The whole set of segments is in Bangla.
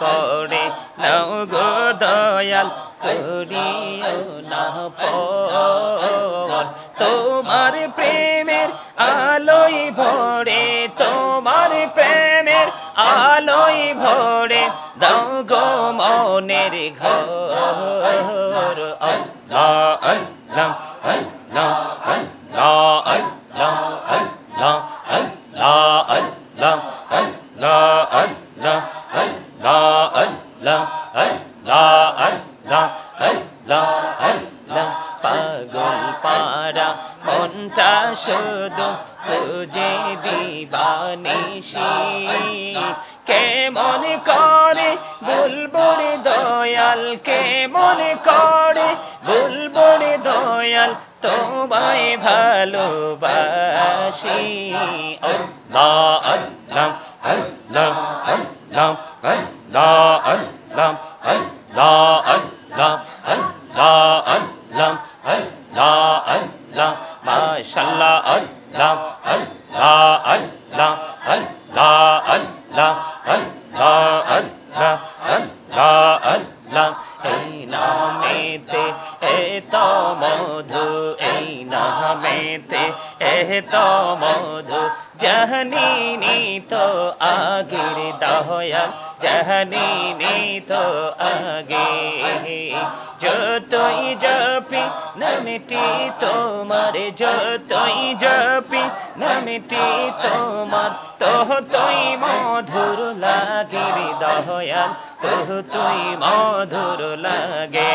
করে নাও গো দয়াল, করিও না পর। তোমার প্রেমের আলোই ভরে, তোমার প্রেমের আলোই ভরে, দাও গো মনের ঘর। মনটা শুধু খুঁজে দিবানিসি কেমন করে বুলবুল দয়াল কেমন করে বুলবুল দয়াল তোমায় ভালোবাসি আল্লাহ আল্লাহ আল্লাহ আল্লাহ আল্লাহ আল্লাহ আল্লাহ আল্লাহ আল্লাহ আল্লাহ আল্লাহ মাশাল্লাহ আল্লাহ আল্লাহ আল্লাহ আল্লাহ আল্লাহ আল্লাহ আল্লাহ আল্লাহ আল্লাহ এই নামেতে এত মধু এই নামেতে এত মধু জাহানিনি তো আগের দয়াল জাহানিনি তো আগে। যতই জপি, নামটি তোমার, যতই জপি, নামটি তোমার তোহ তুই মধুর লাগে রে দয়াল তোহ তুই মধুর লাগে।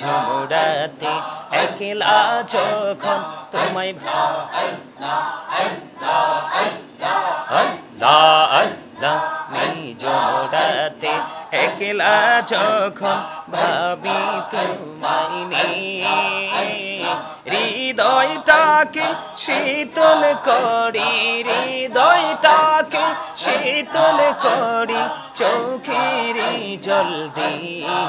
ঝুমুরাতে একলা যখন তোমায় ঝুমুরাতে একলা যখন ভাবি তোমায় নিয়ে, হৃদয়টাকে শীতল করি হৃদয়টাকে শীতল করি, চোখের জল দিয়ে।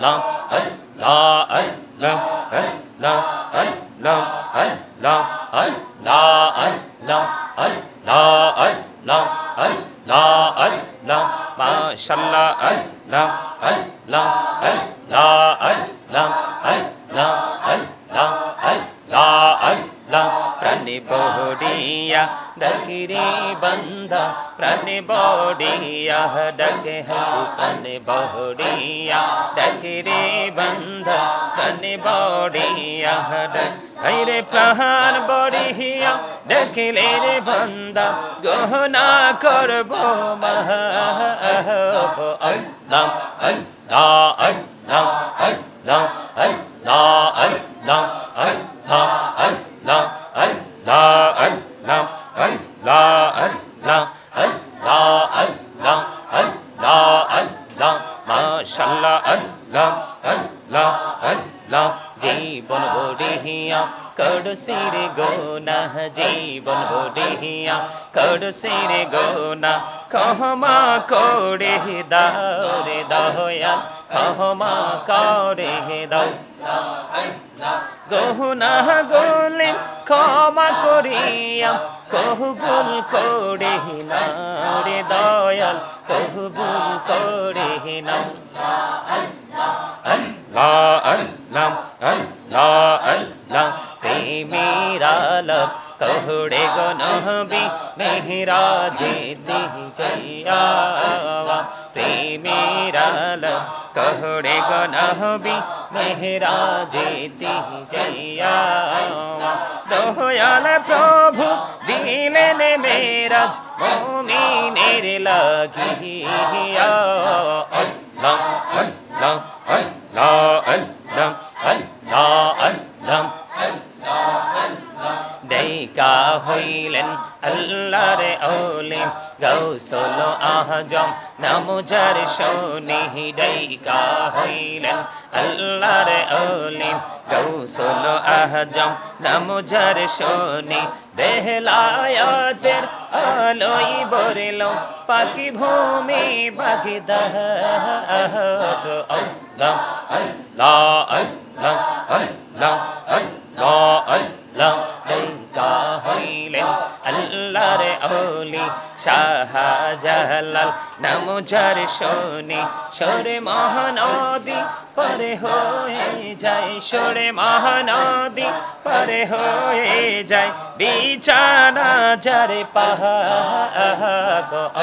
lam ay la ay lam ay la ay lam ay la ay la ay la ay la ay la ay la ay la mashallah ay la ay la ay la ay বড়িয়া ডাকি রে বন্দা প্রাণ বড়িয়া ডাকে হন বড়িয়া ডাকি রে বন্দা প্রাণ বড়িয়া ডাক রে প্রাণ বড়িয়া ডাকিলে রে বন্দা গহনা করব মহ আল্লাহ আল্লাহ আল্লাহ আল্লাহ আল্লাহ আল্লাহ আল্লাহ আল্লাহ মাশাল্লাহ আল্লাহ আল্লাহ আল্লাহ জীবন বড়িয়া কড়সির গোনা জীবন বড়িয়া কড়সির গোনা কহমা করে দাও রে দয়া কহমা করে দাও গহনা গোলে ক্ষমা করিয়া কহবুল করে না রে দয়াল, কহবুল করে না। আল্লাহ আল্লাহ আল্লাহ আল্লাহ প্রেমের আলোক কহড়ে গনহবি মেহরা যেতে জয়া প্রেমের আলোক কহড়ে গনহবি মেহরা যেতে জয়া দয়াল মেরাজ মমিনের লাগিয়া আল্লাহ আল্লাহ আল্লাহ আল্লাহ আল্লাহ আল্লাহ। দেখা হইলেন আল্লাহর ওলি গৌসল আহজম। নামজার শোনি ডাইকা হইলেন আল্লাহর অলিম গৌসল আহজম। নামজার শোনি বেহলায়াতের আলোই বরিল পাখি ভূমি পাখি দহ আল্লাহ আল্লাহ আল্লাহ আল্লাহ আল্লাহ আল্লাহর অলি শাহজালাল। নাম যার শোনে, সরে মহানদী পরে হয়ে যায়, সরে মহানদী পরে হয়ে যায়। বিছানা যার পাহা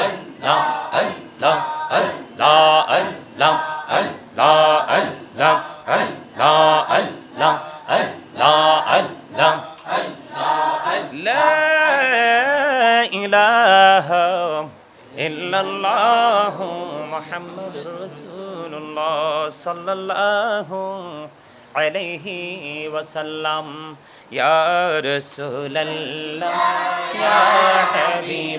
আল্লাহ আল্লাহ আল্লাহ আল্লাহ আল্লাহ আল্লাহ। ইল্লাল্লাহু মুহাম্মাদুর রাসূলুল্লাহ সাল্লাল্লাহু আলাইহি ওয়াসাল্লাম। ইয়া রাসূলাল্লাহ ইয়া হাবিব।